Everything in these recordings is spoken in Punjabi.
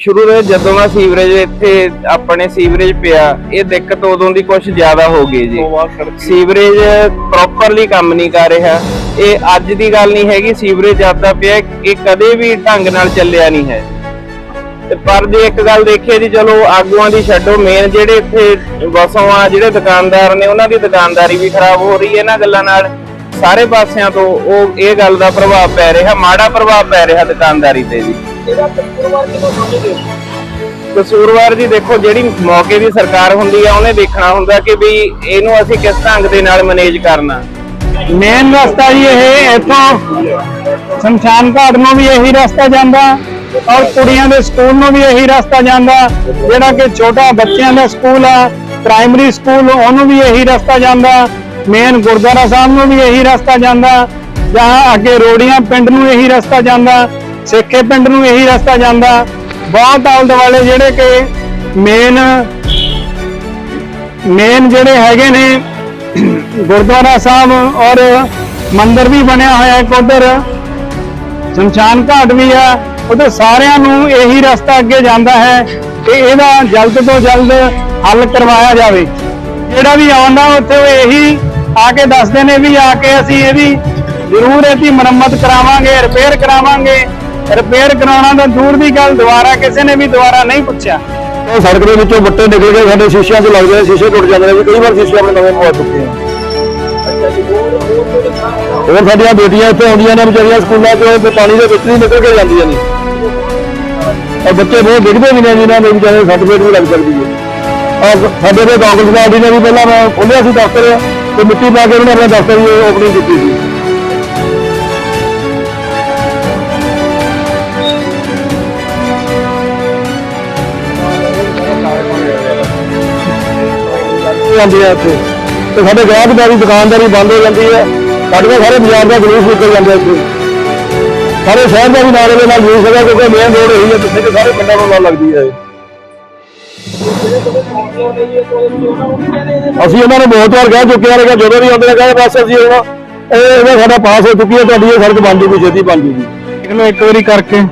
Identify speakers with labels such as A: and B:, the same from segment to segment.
A: ਸ਼ੁਰੂ ਦੇ ਜਦੋਂ ਦਾ ਸੀਵਰੇਜ ਇੱਥੇ ਆਪਣੇ ਸੀਵਰੇਜ ਪਿਆ ਇਹ ਦਿੱਕਤ ਉਦੋਂ ਦੀ ਕੁਝ ਜ਼ਿਆਦਾ ਹੋ ਗਈ ਜੀ। ਸੀਵਰੇਜ ਪ੍ਰੋਪਰਲੀ ਕੰਮ ਨਹੀਂ ਕਰ ਰਿਹਾ। ਇਹ ਅੱਜ ਦੀ ਗੱਲ ਨਹੀਂ ਹੈਗੀ ਸੀਵਰੇਜ ਜਾਂਦਾ ਪਿਆ ਇਹ ਕਦੇ ਵੀ ਢੰਗ ਨਾਲ ਚੱਲਿਆ ਨਹੀਂ ਹੈ। ਤੇ ਪਰ ਜੇ ਇੱਕ ਗੱਲ ਦੇਖੀਏ ਜੀ ਚਲੋ ਆਗੂਆਂ ਦੀ ਛੱਡੋ ਮੇਨ ਜਿਹੜੇ ਇੱਥੇ ਵਸੋਂ ਆ ਜਿਹੜੇ ਦੁਕਾਨਦਾਰ ਨੇ ਉਹਨਾਂ ਦੀ ਦੁਕਾਨਦਾਰੀ ਵੀ ਖਰਾਬ ਹੋ ਰਹੀ ਹੈ ਇਹਨਾਂ ਗੱਲਾਂ ਨਾਲ। ਸਾਰੇ ਪਾਸਿਆਂ ਤੋਂ ਉਹ ਇਹ ਗੱਲ ਦਾ ਪ੍ਰਭਾਵ ਪੈ ਰਿਹਾ ਮਾੜਾ ਪ੍ਰਭਾਵ ਪੈ ਰਿਹਾ ਦੁਕਾਨਦਾਰੀ ਤੇ ਜੀ।
B: ਇਹਦਾ ਕਸੂਰਵਾਰ ਕਿਹਨੂੰ ਸਮਝਦੇ ਹੋ?
A: ਕਸੂਰਵਾਰ ਜੀ ਦੇਖੋ ਜਿਹੜੀ ਮੌਕੇ ਦੀ ਸਰਕਾਰ ਹੁੰਦੀ ਆ ਉਹਨੇ ਦੇਖਣਾ ਹੁੰਦਾ ਕਿ ਵੀ ਇਹਨੂੰ ਅਸੀਂ ਕਿਸ ਢੰਗ ਦੇ ਨਾਲ ਮੈਨੇਜ ਕਰਨਾ।
C: ਮੇਨ ਰਸਤਾ ਜੀ ਇਹ ਇੱਥੋਂ ਸ਼ਮਸ਼ਾਨ ਘਾਟ ਨੂੰ ਵੀ ਇਹੀ ਰਸਤਾ ਜਾਂਦਾ ਔਰ ਕੁੜੀਆਂ ਦੇ ਸਕੂਲ ਨੂੰ ਵੀ ਇਹੀ ਰਸਤਾ ਜਾਂਦਾ ਜਿਹੜਾ ਕਿ ਛੋਟਾ ਬੱਚਿਆਂ ਦਾ ਸਕੂਲ ਆ ਪ੍ਰਾਇਮਰੀ ਸਕੂਲ ਉਹਨੂੰ ਵੀ ਇਹੀ ਰਸਤਾ ਜਾਂਦਾ ਮੇਨ ਗੁਰਦੁਆਰਾ ਸਾਹਿਬ ਨੂੰ ਵੀ ਇਹੀ ਰਸਤਾ ਜਾਂਦਾ ਜਹਾਂ ਅੱਗੇ ਰੋੜੀਆਂ ਪਿੰਡ ਨੂੰ ਇਹੀ ਰਸਤਾ ਜਾਂਦਾ ਸੇਖੇ ਪਿੰਡ ਨੂੰ ਇਹੀ ਰਸਤਾ ਜਾਂਦਾ। ਬਹੁਤ ਆਲੇ ਦੁਆਲੇ ਜਿਹੜੇ ਕਿ ਮੇਨ ਮੇਨ ਜਿਹੜੇ ਹੈਗੇ ਨੇ, ਗੁਰਦੁਆਰਾ ਸਾਹਿਬ ਔਰ ਮੰਦਿਰ ਵੀ ਬਣਿਆ ਹੋਇਆ ਹੈ ਉਧਰ। ਸ਼ਮਸ਼ਾਨ ਘਾਟ ਵੀ ਹੈ ਉਹਦੇ ਸਾਰਿਆਂ ਨੂੰ ਇਹੀ ਰਸਤਾ ਅੱਗੇ ਜਾਂਦਾ ਹੈ ਕਿ ਇਹਦਾ ਜਲਦ ਤੋਂ ਜਲਦ ਹੱਲ ਕਰਵਾਇਆ ਜਾਵੇ। ਜਿਹੜਾ ਵੀ ਆਉਂਦਾ ਉੱਥੇ ਉਹ ਇਹੀ ਆ ਕੇ ਦੱਸਦੇ ਨੇ ਵੀ ਆ ਕੇ ਅਸੀਂ ਇਹਦੀ ਜ਼ਰੂਰ ਇਹਦੀ ਮੁਰੰਮਤ ਕਰਾਵਾਂਗੇ ਰਿਪੇਅਰ ਕਰਾਵਾਂਗੇ। ਰਿਪੇਅਰ ਕਰਾਉਣਾ ਤਾਂ ਦੂਰ ਦੀ ਗੱਲ, ਦੁਬਾਰਾ ਕਿਸੇ ਨੇ ਵੀ ਦੁਬਾਰਾ ਨਹੀਂ ਪੁੱਛਿਆ।
D: ਉਹ ਸੜਕ ਦੇ ਵਿੱਚੋਂ ਬੱਟੇ ਨਿਕਲ ਕੇ ਸਾਡੇ ਸ਼ੀਸ਼ਿਆਂ 'ਚ ਲੱਗਦੇ ਨੇ ਸ਼ੀਸ਼ੇ ਟੁੱਟ ਜਾਂਦੇ ਨੇ ਵੀ ਕਈ ਵਾਰ ਸ਼ੀਸ਼ੇ ਆਪਣੇ ਨਵੇਂ ਪਵਾ ਚੁੱਕੇ ਆ
B: ਹੋਰ
D: ਸਾਡੀਆਂ ਬੇਟੀਆਂ ਇੱਥੇ ਆਉਂਦੀਆਂ ਨੇ, ਵਿਚਾਰੀਆਂ ਸਕੂਲਾਂ 'ਚ ਪਾਣੀ ਦੇ ਵਿੱਚ ਹੀ ਨਿਕਲ ਕੇ ਜਾਂਦੀਆਂ ਨੇ। ਔਰ ਬੱਚੇ ਬਹੁਤ ਡਿੱਗਦੇ ਵੀ ਨੇ ਜਿਨ੍ਹਾਂ ਦੇ ਵਿਚਾਰੇ ਸੱਟ ਫੇਟ ਵੀ ਲੱਗ ਸਕਦੀ ਹੈ। ਔਰ ਸਾਡੇ ਦੇ ਕਾਂਗਰਸ ਪਾਰਟੀ ਨੇ ਵੀ ਪਹਿਲਾਂ ਮੈਂ ਖੋਲਿਆ ਸੀ ਦਫ਼ਤਰ, ਤੇ ਮਿੱਟੀ ਪਾ ਕੇ ਉਹਨਾਂ ਨੇ ਆਪਣਾ ਦਫ਼ਤਰ ਦੀ ਓਪਨਿੰਗ ਕੀਤੀ ਸੀ। ਜਾਂਦੀ ਹੈ ਇੱਥੇ। ਤੇ ਸਾਡੇ ਗਾਹਕਦਾਰੀ ਦੁਕਾਨਦਾਰੀ ਬੰਦ ਹੋ ਜਾਂਦੀ ਹੈ। ਸਾਡੇ ਸਾਰੇ ਬਾਜ਼ਾਰ ਦਾ ਜਲੂਸ ਨਿਕਲ ਜਾਂਦਾ ਇੱਥੇ। ਸਾਰੇ ਸ਼ਹਿਰ ਦਾ ਵੀ ਨਾਲੇ ਦੇ ਨਾਲ ਜਲੂਸ ਹੈਗਾ, ਕਿਉਂਕਿ ਮੇਨ ਰੋਡ ਇਹੀ ਹੈ, ਜਿੱਥੇ ਕਿ ਸਾਰੇ ਪਿੰਡਾਂ ਨੂੰ ਨਾਲ ਲੱਗਦੀ ਹੈ ਅਸੀਂ ਉਹਨਾਂ ਨੂੰ ਬਹੁਤ ਵਾਰ ਕਹਿ ਚੁੱਕੇ ਹਾਂ ਜਦੋਂ ਵੀ ਆਉਂਦੇ ਨੇ, ਕਹਿੰਦੇ ਬਸ ਅਸੀਂ ਹੁਣ, ਇਹ ਸਾਡਾ ਪਾਸ ਹੋ ਚੁੱਕੀ ਹੈ, ਤੁਹਾਡੀ ਇਹ ਸੜਕ ਬਣ ਜੂਗੀ, ਛੇਤੀ ਬਣ ਜੂਗੀ।
C: ਇੱਕ ਵਾਰੀ ਕਰਕੇ।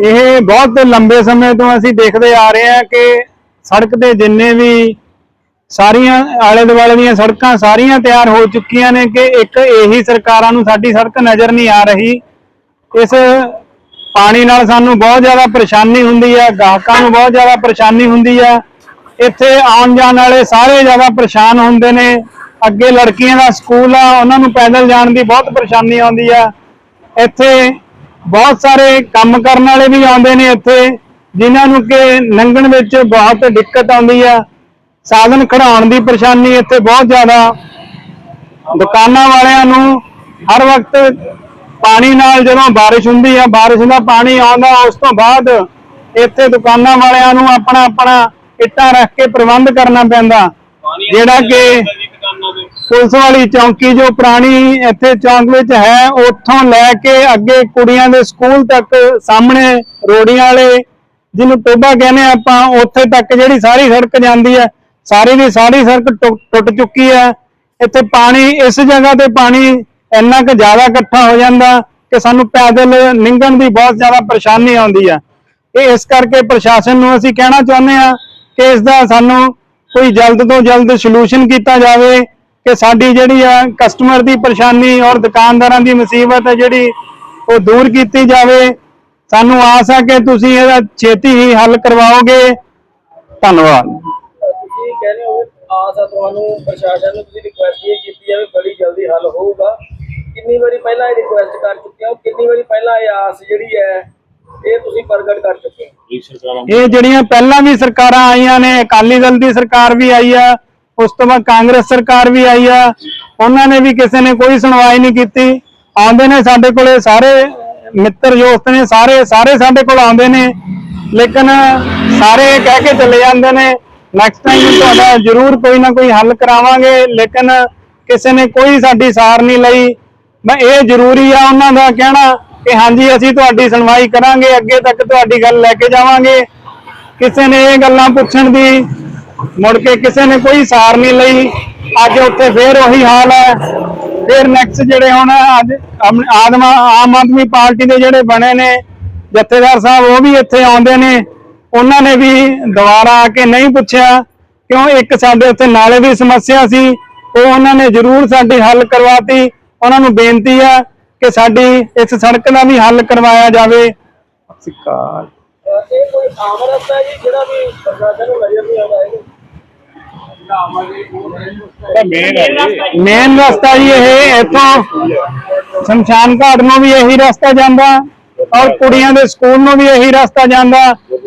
C: ਇਹ ਬਹੁਤ ਲੰਬੇ ਸਮੇਂ ਤੋਂ ਅਸੀਂ ਦੇਖਦੇ ਆ ਰਹੇ ਹਾਂ ਕਿ ਸੜਕ ਤੇ ਜਿੰਨੇ ਵੀ ਸਾਰੀਆਂ ਆਲੇ ਦੁਆਲੇ ਦੀਆਂ ਸੜਕਾਂ ਸਾਰੀਆਂ ਤਿਆਰ ਹੋ ਚੁੱਕੀਆਂ ਨੇ ਕਿ ਇੱਕ ਇਹੀ ਸਰਕਾਰਾਂ ਨੂੰ ਸਾਡੀ ਸੜਕ ਨਜ਼ਰ ਨਹੀਂ ਆ ਰਹੀ। ਇਸ ਪਾਣੀ ਨਾਲ ਸਾਨੂੰ ਬਹੁਤ ਜ਼ਿਆਦਾ ਪਰੇਸ਼ਾਨੀ ਹੁੰਦੀ ਹੈ ਗਾਹਕਾਂ ਨੂੰ ਬਹੁਤ ਜ਼ਿਆਦਾ ਪਰੇਸ਼ਾਨੀ ਹੁੰਦੀ ਹੈ ਇੱਥੇ ਆਉਣ ਜਾਣ ਵਾਲੇ ਸਾਰੇ ਜ਼ਿਆਦਾ ਪਰੇਸ਼ਾਨ ਹੁੰਦੇ ਨੇ। ਅੱਗੇ ਲੜਕੀਆਂ ਦਾ ਸਕੂਲ ਆ, ਉਹਨਾਂ ਨੂੰ ਪੈਦਲ ਜਾਣ ਦੀ ਬਹੁਤ ਪਰੇਸ਼ਾਨੀ ਆਉਂਦੀ ਆ। ਇੱਥੇ ਬਹੁਤ ਸਾਰੇ ਕੰਮ ਕਰਨ ਵਾਲੇ ਵੀ ਆਉਂਦੇ ਨੇ ਇੱਥੇ, ਜਿਨ੍ਹਾਂ ਨੂੰ ਕਿ ਲੰਘਣ ਵਿੱਚ ਬਹੁਤ ਦਿੱਕਤ ਆਉਂਦੀ ਆ। ਸਾਧਨ ਖੜਾਉਣ ਦੀ ਪਰੇਸ਼ਾਨੀ ਇੱਥੇ ਬਹੁਤ ਜ਼ਿਆਦਾ। ਦੁਕਾਨਾਂ ਵਾਲਿਆਂ ਨੂੰ ਹਰ ਵਕਤ ਪਾਣੀ ਨਾਲ ਜਦੋਂ ਬਾਰਿਸ਼ ਹੁੰਦੀ ਆ, ਬਾਰਿਸ਼ ਦਾ ਪਾਣੀ ਆਉਂਦਾ, ਉਸ ਤੋਂ ਬਾਅਦ ਇੱਥੇ ਦੁਕਾਨਾਂ ਵਾਲਿਆਂ ਨੂੰ ਆਪਣਾ ਆਪਣਾ ਇੱਟਾਂ ਰੱਖ ਕੇ ਪ੍ਰਬੰਧ ਕਰਨਾ ਪੈਂਦਾ। ਜਿਹੜਾ ਕਿ ਪੁਲਿਸ ਵਾਲੀ ਚੌਂਕੀ ਜੋ ਪੁਰਾਣੀ ਇੱਥੇ ਚੌਂਕ ਵਿੱਚ ਹੈ, ਉੱਥੋਂ ਲੈ ਕੇ ਅੱਗੇ ਕੁੜੀਆਂ ਦੇ ਸਕੂਲ ਤੱਕ ਸਾਹਮਣੇ ਰੋੜੀਆਂ ਵਾਲੇ ਜਿਹਨੂੰ ਟੋਬਾ ਕਹਿੰਦੇ ਆ ਆਪਾਂ, ਉੱਥੇ ਤੱਕ ਜਿਹੜੀ ਸਾਰੀ ਸੜਕ ਜਾਂਦੀ ਹੈ, ਸਾਰੀ ਦੀ ਸਾਰੀ ਸੜਕ ਟੁ- ਟੁੱਟ ਚੁੱਕੀ ਹੈ। ਇੱਥੇ ਪਾਣੀ, ਇਸ ਜਗ੍ਹਾ ਤੇ ਪਾਣੀ ਇੰਨਾ ਕੁ ਜ਼ਿਆਦਾ ਇਕੱਠਾ ਹੋ ਜਾਂਦਾ ਕਿ ਸਾਨੂੰ ਪੈਦਲ ਲੰਘਣ ਦੀ ਬਹੁਤ ਜ਼ਿਆਦਾ ਪਰੇਸ਼ਾਨੀ ਆਉਂਦੀ ਆ। ਇਹ ਇਸ ਕਰਕੇ ਪ੍ਰਸ਼ਾਸਨ ਨੂੰ ਅਸੀਂ ਕਹਿਣਾ ਚਾਹੁੰਦੇ ਆ ਕਿ ਇਸ ਦਾ ਸਾਨੂੰ ਕੋਈ ਜਲਦ ਤੋਂ ਜਲਦ ਸੋਲੂਸ਼ਨ ਕੀਤਾ ਜਾਵੇ। ਕਿ ਸਾਡੀ ਜਿਹੜੀ ਆ ਕਸਟਮਰ ਦੀ ਪਰੇਸ਼ਾਨੀ ਔਰ ਦੁਕਾਨਦਾਰਾਂ ਦੀ ਮੁਸੀਬਤ ਹੈ ਜਿਹੜੀ ਉਹ ਦੂਰ ਕੀਤੀ ਜਾਵੇ ਸਾਨੂੰ ਆਸ ਹੈ ਕਿ ਤੁਸੀਂ ਇਹਦਾ ਛੇਤੀ ਹੀ ਹੱਲ ਕਰਵਾਓਗੇ। ਧੰਨਵਾਦ।
B: ਤੁਸੀਂ ਕਹਿੰਦੇ ਹੋ ਆਸ ਆ ਤੁਹਾਨੂੰ ਪ੍ਰਸ਼ਾਸਨ ਨੂੰ ਤੁਸੀਂ ਰਿਕੁਐਸਟ ਇਹ ਕੀਤੀ ਜਾਵੇ ਬੜੀ ਜਲਦੀ ਹੱਲ ਹੋਊਗਾ। ਕਿੰਨੀ ਵਾਰੀ ਪਹਿਲਾਂ ਇਹ ਰਿਕੁਐਸਟ ਕਰ ਚੁੱਕੇ ਹੋ ਕਿੰਨੀ ਵਾਰੀ ਪਹਿਲਾਂ ਇਹ ਆਸ ਜਿਹੜੀ ਹੈ ਇਹ ਤੁਸੀਂ ਪ੍ਰਗਟ ਕਰ ਚੁੱਕੇ ਹੋ?
C: ਇਹ ਜਿਹੜੀਆਂ ਪਹਿਲਾਂ ਵੀ ਸਰਕਾਰਾਂ ਆਈਆਂ ਨੇ ਅਕਾਲੀ ਦਲ ਦੀ ਸਰਕਾਰ ਵੀ ਆਈ ਆ ਉਸ ਤੋਂ ਬਾਅਦ ਕਾਂਗਰਸ ਸਰਕਾਰ ਵੀ ਆਈ ਆ, ਉਹਨਾਂ ਨੇ ਵੀ ਕਿਸੇ ਨੇ ਕੋਈ ਸੁਣਵਾਈ ਨਹੀਂ ਕੀਤੀ। ਆਉਂਦੇ ਨੇ ਸਾਡੇ ਕੋਲੇ ਸਾਰੇ ਮਿੱਤਰ ਦੋਸਤ ਨੇ, ਸਾਰੇ ਸਾਰੇ ਸਾਡੇ ਕੋਲ ਆਉਂਦੇ ਨੇ। ਲੇਕਿਨ ਸਾਰੇ ਕਹਿ ਕੇ ਚਲੇ ਜਾਂਦੇ ਨੇ ਨੈਕਸਟ ਟਾਈਮ ਤੁਹਾਡਾ ਜ਼ਰੂਰ ਕੋਈ ਨਾ ਕੋਈ ਹੱਲ ਕਰਾਵਾਂਗੇ, ਲੇਕਿਨ ਕਿਸੇ ਨੇ ਕੋਈ ਸਾਡੀ ਸਾਰ ਨਹੀਂ ਲਈ। ਮੈਂ ਇਹ ਜ਼ਰੂਰੀ ਆ ਉਹਨਾਂ ਦਾ ਕਹਿਣਾ ਕਿ ਹਾਂਜੀ, ਅਸੀਂ ਤੁਹਾਡੀ ਸੁਣਵਾਈ ਕਰਾਂਗੇ, ਅੱਗੇ ਤੱਕ ਤੁਹਾਡੀ ਗੱਲ ਲੈ ਕੇ ਜਾਵਾਂਗੇ। ਕਿਸੇ ਨੇ ਇਹ ਗੱਲਾਂ ਪੁੱਛਣ ਦੀ ਮੁੜ ਕੇ ਕਿਸੇ ਨੇ ਕੋਈ ਸਾਰ ਨਹੀਂ ਲਈ। ਅੱਜ ਉੱਥੇ ਫੇਰ ਉਹੀ ਹਾਲ ਹੈ। ਫਿਰ ਨੈਕਸਟ ਜਿਹੜੇ ਹੁਣ ਅੱਜ ਆਮ ਆਦਮ ਆਮ ਆਦਮੀ ਪਾਰਟੀ ਦੇ ਜਿਹੜੇ ਬਣੇ ਨੇ ਜਥੇਦਾਰ ਸਾਹਿਬ ਉਹ ਵੀ ਇੱਥੇ ਆਉਂਦੇ ਨੇ। ਉਹਨਾਂ ਨੇ ਵੀ ਦੁਬਾਰਾ ਆ ਕੇ ਨਹੀਂ ਪੁੱਛਿਆ ਕਿਉਂ ਇੱਕ ਸਾਡੇ ਉੱਥੇ ਨਾਲੇ ਦੀ ਸਮੱਸਿਆ ਸੀ। ਉਹ ਉਹਨਾਂ ਨੇ ਜ਼ਰੂਰ ਸਾਡੀ ਹੱਲ ਕਰਵਾਤੀ। ਉਹਨਾਂ ਨੂੰ ਬੇਨਤੀ ਹੈ ਕਿ ਸਾਡੀ ਇਸ ਸੜਕ ਦਾ ਵੀ ਹੱਲ ਕਰਵਾਇਆ ਜਾਵੇ। ਸਿਕਾਰ
B: ਇਹ ਕੋਈ ਆਮ ਰਸਤਾ ਜੀ ਜਿਹੜਾ ਵੀ ਪ੍ਰਸ਼ਾਸਨ ਨੂੰ ਨਜ਼ਰ ਨਹੀਂ ਆਉਂਦਾ ਹੈ
C: ਮੇਨ ਰਸਤਾ ਜੀ ਇਹ, ਇੱਥੋਂ ਸ਼ਮਸ਼ਾਨ ਘਾਟ ਨੂੰ ਵੀ ਇਹੀ ਰਸਤਾ ਜਾਂਦਾ ਔਰ ਕੁੜੀਆਂ ਦੇ ਸਕੂਲ ਨੂੰ ਵੀ ਇਹੀ ਰਸਤਾ ਜਾਂਦਾ,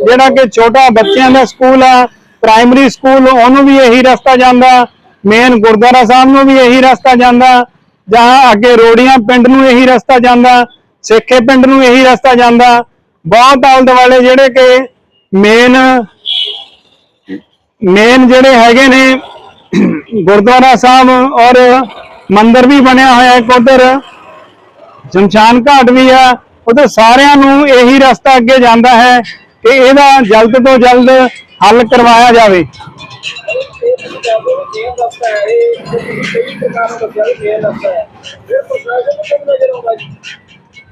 C: ਜਿਹੜਾ ਕਿ ਛੋਟਾ ਬੱਚਿਆਂ ਦਾ ਸਕੂਲ ਆ ਪ੍ਰਾਇਮਰੀ ਸਕੂਲ, ਉਹਨੂੰ ਵੀ ਇਹੀ ਰਸਤਾ ਜਾਂਦਾ ਮੇਨ ਗੁਰਦੁਆਰਾ ਸਾਹਿਬ ਨੂੰ ਵੀ ਇਹੀ ਰਸਤਾ ਜਾਂਦਾ, ਜਾਂ ਅੱਗੇ ਰੋੜੀਆਂ ਪਿੰਡ ਨੂੰ ਇਹੀ ਰਸਤਾ ਜਾਂਦਾ, ਸੇਖੇ ਪਿੰਡ ਨੂੰ ਇਹੀ ਰਸਤਾ ਜਾਂਦਾ, ਬਹੁਤ ਆਲੇ ਦੁਆਲੇ ਜਿਹੜੇ ਕਿ ਮੇਨ ਮੇਨ ਜਿਹੜੇ ਹੈਗੇ ਨੇ, ਗੁਰਦੁਆਰਾ ਸਾਹਿਬ ਔਰ ਮੰਦਿਰ ਵੀ ਬਣਿਆ ਹੋਇਆ ਇੱਕ ਉਧਰ, ਸ਼ਮਸ਼ਾਨ ਘਾਟ ਵੀ ਆ, ਉਧਰ ਸਾਰਿਆਂ ਨੂੰ ਇਹੀ ਰਸਤਾ ਅੱਗੇ ਜਾਂਦਾ ਹੈ ਕਿ ਇਹਦਾ ਜਲਦ ਤੋਂ ਜਲਦ ਹੱਲ ਕਰਵਾਇਆ ਜਾਵੇ।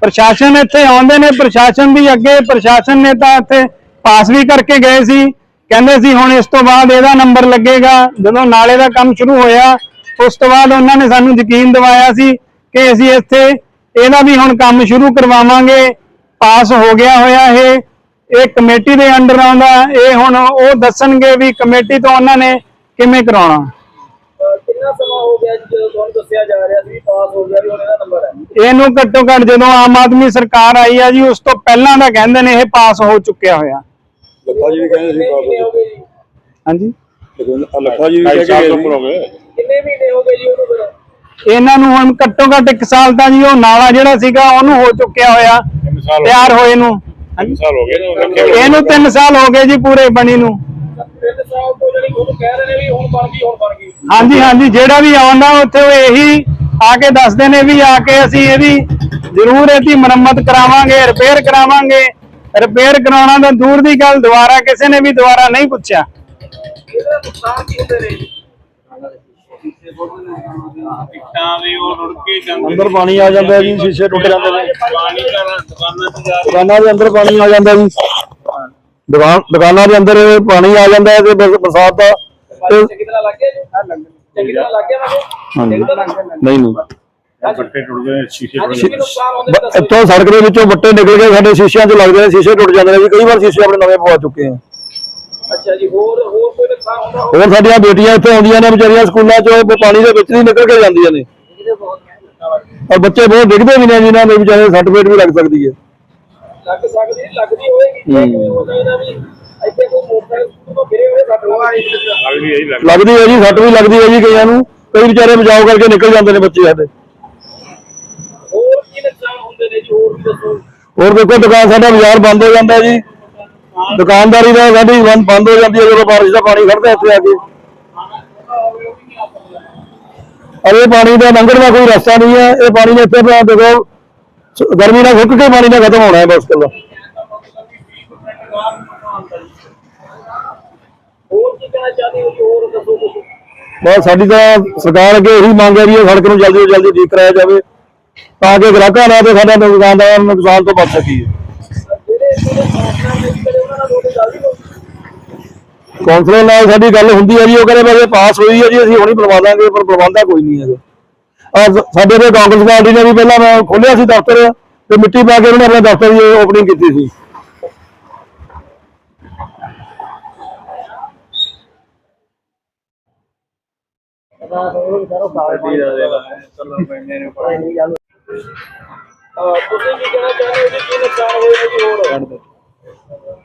B: ਪ੍ਰਸ਼ਾਸਨ
C: ਪ੍ਰਸ਼ਾਸਨ ਇੱਥੇ ਆਉਂਦੇ ਨੇ, ਪ੍ਰਸ਼ਾਸਨ ਵੀ ਅੱਗੇ, ਪ੍ਰਸ਼ਾਸਨ ਨੇ ਤਾਂ ਇੱਥੇ ਪਾਸ ਵੀ ਕਰਕੇ ਗਏ ਸੀ। ਕਹਿੰਦੇ ਸੀ ਹੁਣ ਇਸ ਤੋਂ ਬਾਅਦ ਇਹਦਾ ਨੰਬਰ ਲੱਗੇਗਾ। ਜਦੋਂ ਨਾਲੇ ਦਾ ਕੰਮ ਸ਼ੁਰੂ ਹੋਇਆ ਉਸ ਤੋਂ ਬਾਅਦ ਉਹਨਾਂ ਨੇ ਸਾਨੂੰ ਯਕੀਨ ਦਿਵਾਇਆ ਸੀ ਕਿ ਅਸੀਂ ਇੱਥੇ ਇਹਦਾ ਵੀ ਹੁਣ ਕੰਮ ਸ਼ੁਰੂ ਕਰਵਾਵਾਂਗੇ। ਪਾਸ ਹੋ ਗਿਆ ਹੋਇਆ ਇਹ। ਇਹ ਕਮੇਟੀ ਦੇ ਅੰਡਰ ਆਉਂਦਾ ਇਹ ਹੁਣ ਉਹ ਦੱਸਣਗੇ ਵੀ ਕਮੇਟੀ ਤੋਂ ਉਹਨਾਂ ਨੇ ਕਿਵੇਂ ਕਰਾਉਣਾ।
B: ਅਹ ਕਿੰਨਾ ਸਮਾਂ ਹੋ ਗਿਆ ਜੀ ਜਦੋਂ ਤੁਹਾਨੂੰ ਦੱਸਿਆ ਜਾ ਰਿਹਾ ਸੀ ਵੀ ਪਾਸ ਹੋ ਗਿਆ ਵੀ ਹੁਣ ਇਹਦਾ ਨੰਬਰ ਹੈ?
C: ਇਹਨੂੰ ਘੱਟੋ ਘੱਟ ਜਦੋਂ ਆਮ ਆਦਮੀ ਸਰਕਾਰ ਆਈ ਆ ਜੀ ਉਸ ਤੋਂ ਪਹਿਲਾਂ ਦਾ ਕਹਿੰਦੇ ਨੇ ਇਹ ਪਾਸ ਹੋ ਚੁੱਕਿਆ ਹੋਇਆ।
D: ਲੱਖਾ ਜੀ ਵੀ ਕਹਿੰਦੇ
B: ਕਿੰਨੇ ਮਹੀਨੇ ਹੋ ਗਏ ਜੀ?
C: ਹਾਂਜੀ?
D: ਲੱਖਾ ਜੀ ਵੀ ਕਹਿ ਕੇ ਗਏ
B: ਕਿੰਨੇ ਮਹੀਨੇ ਹੋ ਗਏ ਜੀ ਉਹਨੂੰ ਫਿਰ?
C: ਇਹਨਾਂ ਨੂੰ ਹੁਣ ਘੱਟੋ ਘੱਟ 1 ਸਾਲ ਤਾਂ ਜੀ ਉਹ ਨਾਲਾ ਜਿਹੜਾ ਸੀਗਾ ਉਹਨੂੰ ਹੋ ਚੁੱਕਿਆ ਹੋਇਆ। ਤਿਆਰ ਹੋਏ ਨੂੰ। ਹਾਂਜੀ।
D: ਸਾਲ ਹੋ ਗਏ
C: ਇਹਨੂੰ 3 ਸਾਲ ਹੋ ਗਏ ਜੀ ਪੂਰੇ ਬਣੀ ਨੂੰ।
B: ਤਿੰਨ ਸਾਲ ਤੋਂ ਜਿਹੜੀ ਤੁਹਾਨੂੰ ਕਹਿ ਰਹੇ ਨੇ ਵੀ ਹੁਣ ਬਣ ਗਈ ਹੁਣ ਬਣ ਗਈ।
C: ਹਾਂਜੀ ਹਾਂਜੀ ਜਿਹੜਾ ਵੀ ਆਉਂਦਾ ਉੱਥੇ ਉਹ ਇਹੀ ਆ ਕੇ ਦੱਸਦੇ ਨੇ ਵੀ ਆ ਕੇ ਅਸੀਂ ਇਹਦੀ ਜ਼ਰੂਰ ਇਹਦੀ ਮੁਰੰਮਤ ਕਰਾਵਾਂਗੇ ਰਿਪੇਅਰ ਕਰਾਵਾਂਗੇ। ਰਿਪੇਅਰ ਕਰਾਉਣਾ ਤਾਂ ਦੂਰ ਦੀ ਗੱਲ ਦੁਬਾਰਾ ਕਿਸੇ ਨੇ ਵੀ ਦੁਬਾਰਾ ਨਹੀਂ ਪੁੱਛਿਆ।
B: ਇਹਦਾ ਨੁਕਸਾਨ ਕੀ ਹੁੰਦੇ ਨੇ ਜੀ
D: ਅੰਦਰ ਪਾਣੀ ਆ ਜਾਂਦਾ ਜੀ ਸ਼ੀਸ਼ੇ ਟੁੱਟ ਜਾਂਦੇ ਨੇ।
B: ਪਾਣੀ
D: ਦੁਕਾਨਾਂ ਦੇ ਅੰਦਰ ਪਾਣੀ ਆ ਜਾਂਦਾ ਜੀ। ਦੁਕਾਨ ਦੁਕਾਨਾਂ ਦੇ ਅੰਦਰ ਪਾਣੀ ਆ ਜਾਂਦਾ ਹੈ ਤੇ ਬਰ- ਬਰਸਾਤ ਦਾ ਤੇ
B: ਚੰਗੀ ਤਰ੍ਹਾਂ ਲੱਗ ਗਿਆ ਜੀ? ਚੰਗੀ ਤਰ੍ਹਾਂ ਲੱਗ ਗਿਆ
D: ਹਾਂਜੀ। ਨਹੀਂ ਨਹੀਂ।
B: ਟੁੱਟ ਗਏ ਸ਼ੀਸ਼ੇ ਟੁੱਟ ਗਏ।
D: ਇੱਥੋਂ ਸੜਕ ਦੇ ਵਿੱਚੋਂ ਬੱਟੇ ਨਿਕਲ ਕੇ ਸਾਡੇ ਸ਼ੀਸ਼ਿਆਂ 'ਚ ਲੱਗਦੇ ਨੇ ਸ਼ੀਸ਼ੇ ਟੁੱਟ ਜਾਂਦੇ ਨੇ ਜੀ ਕਈ ਵਾਰ ਸ਼ੀਸ਼ੇ ਆਪਣੇ ਨਵੇਂ ਪਵਾ ਚੁੱਕੇ ਆ।
B: ਅੱਛਾ ਜੀ ਹੋਰ ਹੋਰ ਕੋਈ ਨੁਕਸਾਨ ਹੁੰਦਾ ਹੋਵੇ
D: ਹੋਰ ਸਾਡੀਆਂ ਬੇਟੀਆਂ ਇੱਥੇ ਆਉਂਦੀਆਂ ਨੇ ਵਿਚਾਰੀਆਂ ਸਕੂਲਾਂ 'ਚੋਂ ਪਾਣੀ ਦੇ ਵਿੱਚ ਨਹੀਂ ਨਿਕਲ ਕੇ ਜਾਂਦੀਆਂ ਨੇ। ਔਰ ਬੱਚੇ ਬਹੁਤ ਡਿੱਗਦੇ ਵੀ ਨੇ ਜਿਨ੍ਹਾਂ ਦੇ ਵਿਚਾਰੇ ਸੱਟ ਫੇਟ ਵੀ ਲੱਗ ਸਕਦੀ ਹੈ।
B: ਲੱਗ ਸਕਦੀ ਲੱਗਦੀ ਹੋਏਗੀ ਜੇ ਕੋਈ ਹੋ ਸਕਦਾ ਵੀ ਇੱਥੇ ਕੋਈ ਮੋਟਰਸਾਈਕਲ ਤੋਂ ਗਿਰੇ ਹੋਏ ਸਾਡੇ ਹੋਆ
D: ਲੱਗਦੀ ਹੈ ਜੀ ਸੱਟ ਵੀ ਲੱਗਦੀ ਹੈ ਜੀ ਕਈਆਂ ਨੂੰ। ਕਈ ਵਿਚਾਰੇ ਬਚਾਓ ਕਰਕੇ ਨਿਕਲ ਜਾਂਦੇ ਨੇ ਬੱਚੇ ਸਾਡੇ
B: ਹੋਰ ਕੀ ਨੁਕਸਾਨ ਹੁੰਦੇ ਨੇ ਜੀ ਹੋਰ
D: ਦੇਖੋ ਦੁਕਾਨ ਸਾਡਾ ਬਾਜ਼ਾਰ ਬੰਦ ਹੋ ਜਾਂਦਾ ਜੀ। ਦੁਕਾਨਦਾਰੀ ਦਾ ਸਾਡੀ ਬੰਦ ਹੋ ਜਾਂਦੀ ਹੈ ਜਦੋਂ ਬਾਰਿਸ਼ ਦਾ ਪਾਣੀ ਖੜਦਾ ਇੱਥੇ ਆ ਕੇ। ਅਰੇ ਪਾਣੀ ਦਾ ਲੰਘਣ ਦਾ ਕੋਈ ਰਸਤਾ ਨਹੀਂ ਹੈ। ਇਹ ਪਾਣੀ ਨੇ ਇੱਥੇ ਆਪਣਾ ਦੇਖੋ ਗਰਮੀ ਨਾਲ ਸੁੱਕ ਕੇ ਪਾਣੀ ਨਾਲ ਖਤਮ ਹੋਣਾ ਹੈ ਬਸ ਕੱਲਾ ਬਸ ਸਾਡੀ ਤਾਂ ਸਰਕਾਰ ਅੱਗੇ ਇਹੀ ਮੰਗ ਹੈ ਵੀ ਇਹ ਸੜਕ ਨੂੰ ਜਲਦੀ ਤੋਂ ਜਲਦੀ ਠੀਕ ਕਰਾਇਆ ਜਾਵੇ। ਤਾਂ ਕਿ ਗ੍ਰਾਹਕਾਂ ਨਾਲ ਤੇ ਸਾਡਾ ਦੁਕਾਨਦਾਰਾਂ ਨੂੰ ਨੁਕਸਾਨ ਤੋਂ ਬਚ ਸਕੀਏ।
B: ਜਿਹੜੇ ਨਾਲ
D: ਸਾਡੀ ਗੱਲ ਹੁੰਦੀ ਹੈ ਜੀ, ਉਹ ਕਹਿੰਦੇ ਬਸ ਪਾਸ ਹੋਈ ਹੈ ਜੀ, ਅਸੀਂ ਹੁਣੀ ਬਣਵਾ ਦਾਂਗੇ, ਪਰ ਬਣਵਾਉਂਦਾ ਕੋਈ ਨਹੀਂ ਹੈਗਾ। ਸਾਡੇ ਤੇ ਕਾਂਗਰਸ ਪਾਰਟੀ ਨੇ ਵੀ ਪਹਿਲਾਂ ਮੈਂ ਖੋਲਿਆ ਸੀ ਦਫ਼ਤਰ ਤੇ ਮਿੱਟੀ ਪਾ ਕੇ ਉਹਨਾਂ ਨੇ ਆਪਣੇ ਦਫ਼ਤਰ ਦੀ ਓਪਨਿੰਗ ਕੀਤੀ ਸੀ।
B: ਅਹ ਤੁਸੀਂ ਕੀ ਕਹਿਣਾ ਚਾਹੁੰਦੇ ਹੋ ਜੀ? ਕੀ ਨੁਕਸਾਨ ਹੋਏਗਾ ਜੀ ਹੋਰ?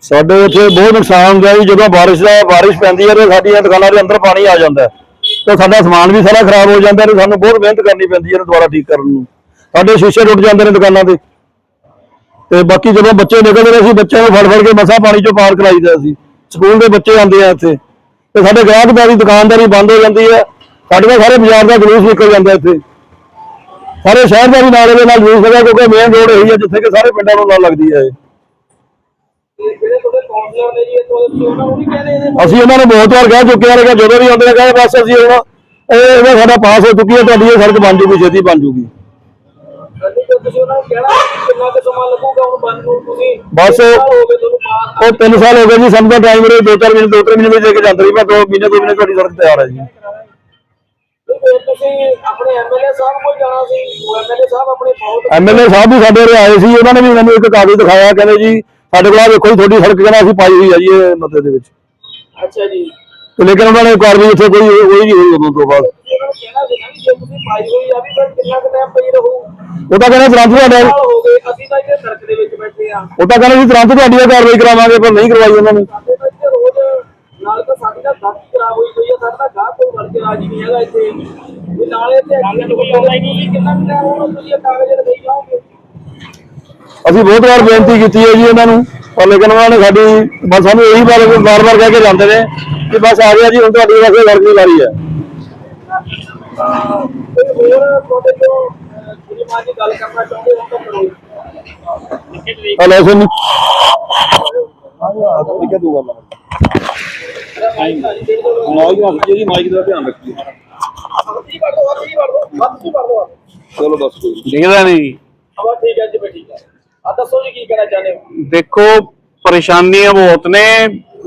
D: ਸਾਡੇ ਇੱਥੇ ਬਹੁਤ ਨੁਕਸਾਨ ਹੁੰਦਾ ਜੀ, ਜਦੋਂ ਬਾਰਿਸ਼ ਦਾ ਬਾਰਿਸ਼ ਪੈਂਦੀ ਹੈ ਤੇ ਸਾਡੀਆਂ ਦੁਕਾਨਾਂ ਦੇ ਅੰਦਰ ਪਾਣੀ ਆ ਜਾਂਦਾ ਤੇ ਸਾਡਾ ਸਮਾਨ ਵੀ ਸਾਰਾ ਖਰਾਬ ਹੋ ਜਾਂਦਾ ਤੇ ਸਾਨੂੰ ਬਹੁਤ ਮਿਹਨਤ ਕਰਨੀ ਪੈਂਦੀ ਹੈ ਇਹਨੂੰ ਦੁਬਾਰਾ ਠੀਕ ਕਰਨ ਨੂੰ। ਸਾਡੇ ਸ਼ੀਸ਼ੇ ਟੁੱਟ ਜਾਂਦੇ ਨੇ ਦੁਕਾਨਾਂ ਦੇ ਤੇ ਬਾਕੀ ਜਦੋਂ ਬੱਚੇ ਨਿਕਲਦੇ ਨੇ, ਅਸੀਂ ਬੱਚਿਆਂ ਨੂੰ ਫੜ ਫੜ ਕੇ ਮਸਾਂ ਪਾਣੀ ਚੋਂ ਪਾਰ ਕਰਾਈਦਾ ਸੀ। ਸਕੂਲ ਦੇ ਬੱਚੇ ਆਉਂਦੇ ਆ ਇੱਥੇ। ਤੇ ਸਾਡੇ ਗ੍ਰਾਹਕਦਾਰੀ ਦੁਕਾਨਦਾਰੀ ਬੰਦ ਹੋ ਜਾਂਦੀ ਹੈ। ਸਾਡੇ ਸਾਰੇ ਬਾਜ਼ਾਰ ਦਾ ਜਲੂਸ ਨਿਕਲ ਜਾਂਦਾ ਇੱਥੇ। ਸਾਰੇ ਸ਼ਹਿਰ ਦਾ ਵੀ ਨਾਲੇ ਦੇ ਨਾਲ ਜਲੂਸ ਹੈਗਾ ਕਿਉਂਕਿ ਮੇਨ ਰੋਡ ਇਹੀ ਹੈ ਜਿੱਥੇ ਕਿ ਸਾਰੇ ਪਿੰਡਾਂ ਨੂੰ ਨਾਲ ਲੱਗਦੀ ਹੈ ਇਹ।
B: ਇਹ
D: ਅਸੀਂ ਉਹਨਾਂ ਨੂੰ ਬਹੁਤ ਵਾਰ ਕਹਿ ਚੁੱਕੇ ਹਾਂ ਕਿ ਜਦੋਂ ਵੀ ਆਉਂਦੇ ਨੇ ਕਹਿੰਦੇ ਬਸ ਅਸੀਂ ਹੁਣ ਉਹ ਇਹਦਾ ਸਾਡਾ ਪਾਸ ਹੋ ਚੁੱਕੀ ਹੈ ਤੁਹਾਡੀ ਇਹ ਸੜਕ ਬਣ ਜੂਗੀ ਛੇਤੀ ਬਣ ਜੂਗੀ। ਬਸ ਉਹ-
B: ਕਿੰਨੇ ਸਾਲ ਹੋ ਗਏ ਤੁਹਾਨੂੰ ਪਾਸ?
D: ਉਹ 3 ਸਾਲ ਹੋ ਗਏ ਜੀ ਸਾਨੂੰ ਤਾਂ ਟਾਈਮ ਮੇਰੇ 2-4 ਮਹੀਨੇ 2-3 ਮਹੀਨੇ ਵਿੱਚ ਦੇ ਕੇ ਜਾਂਦੇ ਸੀ ਮੈਂ 2 ਮਹੀਨੇ 2 ਮਹੀਨੇ ਤੁਹਾਡੀ ਸੜਕ ਤਿਆਰ ਹੈ ਜੀ।
B: ਤੇ ਫਿਰ ਤੁਸੀਂ ਆਪਣੇ ਐਮਐਲਏ ਸਾਹਿਬ ਕੋਲ ਜਾਣਾ ਸੀ। ਉਹ ਐਮਐਲਏ ਸਾਹਿਬ ਆਪਣੇ ਬਹੁਤ
D: ਐਮਐਲਏ ਸਾਹਿਬ ਵੀ ਸਾਡੇ ਉਰੇ ਆਏ ਸੀ ਉਹਨਾਂ ਨੇ ਵੀ ਮੈਨੂੰ ਇੱਕ ਕਾਗਜ਼ ਦਿਖਾਇਆ ਕਹਿੰਦੇ ਜੀ ਸਾਡੇ ਕੋਲ ਵੇਖੋ ਜੀ ਤੁਹਾਡੀ ਸੜਕ ਕਹਿੰਦਾ ਅਸੀਂ ਪਾਈ ਹੋਈ ਹੈ ਜੀ ਇਹ ਮਤੇ ਦੇ ਵਿੱਚ।
B: ਅੱਛਾ ਜੀ।
D: ਤੇ ਲੇਕਿਨ ਉਹਨਾਂ ਨੇ ਕਾਰਵਾਈ ਇੱਥੇ ਕੋਈ ਹੋਈ ਨਹੀਂ ਹੋਈ ਉਦੋਂ ਤੋਂ ਬਾਅਦ।
B: ਉਹਨਾਂ ਨੂੰ ਕਹਿਣਾ ਸੀ ਨਾ ਵੀ ਜੇ ਤੁਸੀਂ ਪਾਈ ਹੋਈ ਆ ਵੀ ਫਿਰ ਕਿੰਨਾ ਕੁ ਟਾਈਮ ਪਈ ਰਹੂ?
D: ਉਹ ਤਾਂ ਕਹਿੰਦੇ ਤੁਰੰਤ ਤੁਹਾਡੇ
B: ਸਾਲ ਹੋ ਗਏ ਅਸੀਂ ਤਾਂ ਇੱਥੇ ਸੜਕ ਦੇ ਵਿੱਚ ਬੈਠੇ ਆ।
D: ਉਹ ਤਾਂ ਕਹਿੰਦੇ ਜੀ ਤੁਰੰਤ ਤੁਹਾਡੀ ਇਹ ਕਾਰਵਾਈ ਕਰਾਵਾਂਗੇ ਪਰ ਨਹੀਂ ਕਰਵਾਈ ਉਹਨਾਂ ਨੇ।
B: ਨਾਲ ਤਾਂ ਸਾਡੀ ਤਾਂ ਦਰਦ ਖਰਾਬ ਹੋਈ ਪਈ ਆ ਸਾਡਾ ਤਾਂ ਗਾਹ ਕੋਈ ਕੇ ਰਾਜੀ ਨਹੀਂ ਹੈਗਾ ਇੱਥੇ। ਵੀ ਨਾਲੇ ਤੇ ਐਕਸੀਡੈਂਟ ਕੋਈ ਆਉਂਦਾ ਹੀ ਨਹੀਂ ਕਿੰਨਾ ਕੁ ਟਾਈਮ ਹੁਣ ਤੁਸੀਂ ਇਹ ਕਾਗਜ਼ ਦੇਈ ਜਾਓਗੇ?
D: ਅਸੀਂ ਬਹੁਤ ਵਾਰ ਬੇਨਤੀ ਕੀਤੀ ਹੈ ਜੀ ਇਹਨਾਂ ਨੂੰ ਪਰ ਲੇਕਿਨ ਉਹਨਾਂ ਨੇ ਸਾਡੀ ਬਸ ਸਾਨੂੰ ਇਹੀ ਬਾਰ ਬਾਰ ਬਾਰ ਕਹਿ ਕੇ ਜਾਂਦੇ ਨੇ ਕਿ ਬਸ ਆ ਗਿਆ ਜੀ ਹੁਣ ਤੁਹਾਡੀ ਵਾਸਤੇ ਦੀ ਵਾਰੀ ਹੈ।
B: ਕੋਈ ਹੋਰ ਤੁਹਾਡੇ ਤੋਂ ਜਿਹੜੀ ਮਾਂ ਦੀ ਗੱਲ ਕਰਨਾ ਚਾਹੁੰਦੇ ਹੋ ਤਾਂ ਕਰੋ।
D: ਹਲੋ ਸੁਣ।
B: ਮਾਈਕ
D: ਜੀ ਮਾਈਕ ਦਾ ਧਿਆਨ ਰੱਖੀਏ ਚਲੋ ਦੱਸ
E: ਦਿਖਦਾ ਨਹੀਂ। ਜੀ
B: ਠੀਕ ਹੈ ਜੀ ਮੈਂ ਹੈ ਆ ਦੱਸੋ ਜੀ ਕੀ ਕਹਿਣਾ ਚਾਹੁੰਦੇ ਹੋ
E: ਦੇਖੋ ਪਰੇਸ਼ਾਨੀਆਂ ਬਹੁਤ ਨੇ।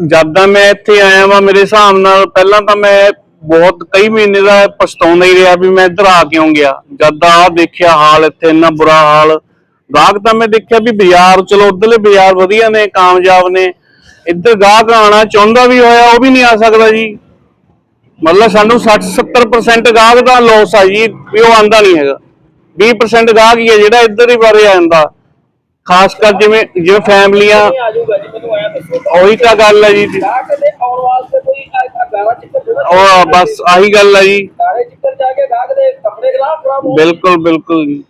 E: ਜਦ ਦਾ ਮੈਂ ਇੱਥੇ ਆਇਆ ਵਾਂ, ਮੇਰੇ ਹਿਸਾਬ ਨਾਲ ਪਹਿਲਾਂ ਤਾਂ ਮੈਂ ਬਹੁਤ, ਕਈ ਮਹੀਨੇ ਦਾ ਪਛਤਾਉਂਦਾ ਹੀ ਰਿਹਾ ਵੀ ਮੈਂ ਇੱਧਰ ਆ ਕਿਉਂ ਗਿਆ। ਜਦ ਦਾ ਆ ਦੇਖਿਆ ਹਾਲ, ਇੱਥੇ ਇੰਨਾ ਬੁਰਾ ਹਾਲ ਗਾਹਕ ਤਾਂ ਮੈਂ ਦੇਖਿਆ ਵੀ ਬਾਜ਼ਾਰ ਚਲੋ ਉਧਰਲੇ ਬਾਜ਼ਾਰ ਵਧੀਆ ਨੇ ਕਾਮਯਾਬ ਨੇ। ਇੱਧਰ ਗਾਹਕ ਆਣਾ ਚਾਹੁੰਦਾ ਵੀ ਹੋਇਆ ਉਹ ਵੀ ਨਹੀਂ ਆ ਸਕਦਾ ਜੀ। ਮਤਲਬ ਸਾਨੂੰ 60 70% ਗਾਹਕ ਦਾ ਲਾਸ ਆ ਜੀ ਵੀ ਉਹ ਆਂਦਾ ਨਹੀਂ ਹੈਗਾ। 20% ਗਾਹਕ ਹੀ ਹੈ ਜਿਹੜਾ ਇੱਧਰ ਹੀ ਬਾਰੇ ਆਂਦਾ ਖਾਸ ਕਰ ਜਿਵੇਂ ਜਿਵੇਂ ਫੈਮਲੀਆਂ
B: ਆ
E: ਉਹੀ ਤਾਂ ਗੱਲ ਹੈ ਜੀ। ਉਹ ਬਸ ਆਹੀ ਗੱਲ ਹੈ ਜੀ ਬਿਲਕੁਲ ਬਿਲਕੁਲ ਜੀ।